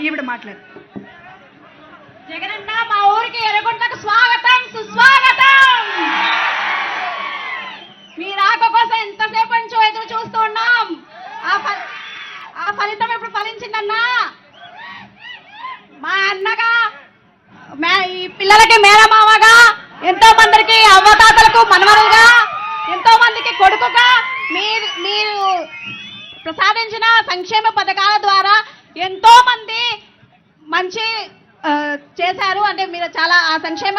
ఈవిడ మాట్లాడు. జగనన్న మా ఊరికి ఎరగుంటకు స్వాగతం సుస్వాగతం! మీ రాక కోసం ఎంతసేపు నుంచో ఎదురు చూస్తూ ఉన్నాం. ఆ ఆ ఫలితం ఇప్పుడు ఫలించిందన్నా? మా అన్నగా మే- ఈ పిల్లలకి మేనమావగా ఎంతో మందికి అవ్వతాతలకు మనవరులుగా ఎంతో మందికి కొడుకుగా మీరు మీరు ప్రసాదించిన సంక్షేమ పథకాల ద్వారా ఎంతో మంది మంచి చేశారు. అంటే మీరు చాలా ఆ సంక్షేమ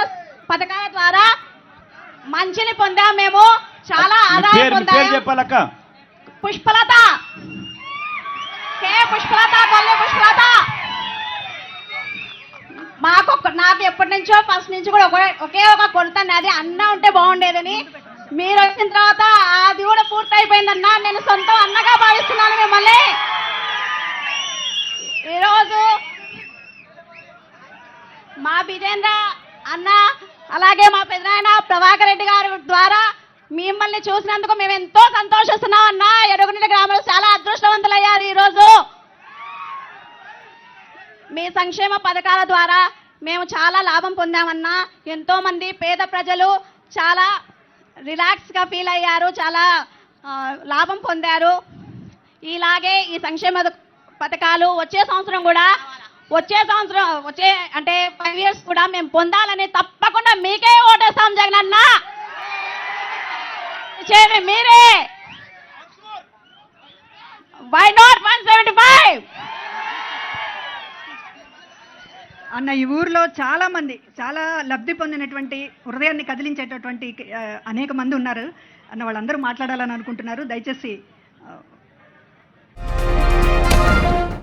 పథకాల ద్వారా మంచిని పొందాం మేము. చాలా ఆదాయం పేరు మీ పేరు పొందాం. చెప్పాలక్క. పుష్పలత. కే పుష్పలత కొల్లి పుష్పలత. మాకు నాకు ఎప్పటి నుంచో ఫస్ట్ నుంచి కూడా ఒకే ఒకే ఒక కొరత అది అన్న ఉంటే బాగుండేదని. మీరు వచ్చిన తర్వాత అది కూడా పూర్తయిపోయిందన్న. నేను సొంతం అన్నగా భావిస్తున్నాను మిమ్మల్ని ఈరోజు మా విజేంద్ర అన్న అలాగే మా పెదనాయన ప్రభాకర్ రెడ్డి గారి ద్వారా మిమ్మల్ని చూసినందుకు మేము ఎంతో సంతోషిస్తున్నాం అన్న. ఎరుగునిల గ్రామంలో చాలా అదృష్టవంతులయ్యారు ఈరోజు. మీ సంక్షేమ పథకాల ద్వారా మేము చాలా లాభం పొందామన్నా. ఎంతో మంది పేద ప్రజలు చాలా రిలాక్స్గా ఫీల్ అయ్యారు చాలా లాభం పొందారు. ఇలాగే ఈ సంక్షేమ పథకాలు వచ్చే సంవత్సరం కూడా వచ్చే సంవత్సరం వచ్చే అంటే ఫైవ్ ఇయర్స్ కూడా మేము పొందాలని తప్పకుండా మీకే ఓటేస్తాం జగన్ అన్న మీరే. Why not one seventy five అన్న ఈ ఊర్లో చాలా మంది చాలా లబ్ధి పొందినటువంటి హృదయాన్ని కదిలించేటటువంటి అనేక మంది ఉన్నారు. అన్న వాళ్ళందరూ మాట్లాడాలని అనుకుంటున్నారు. దయచేసి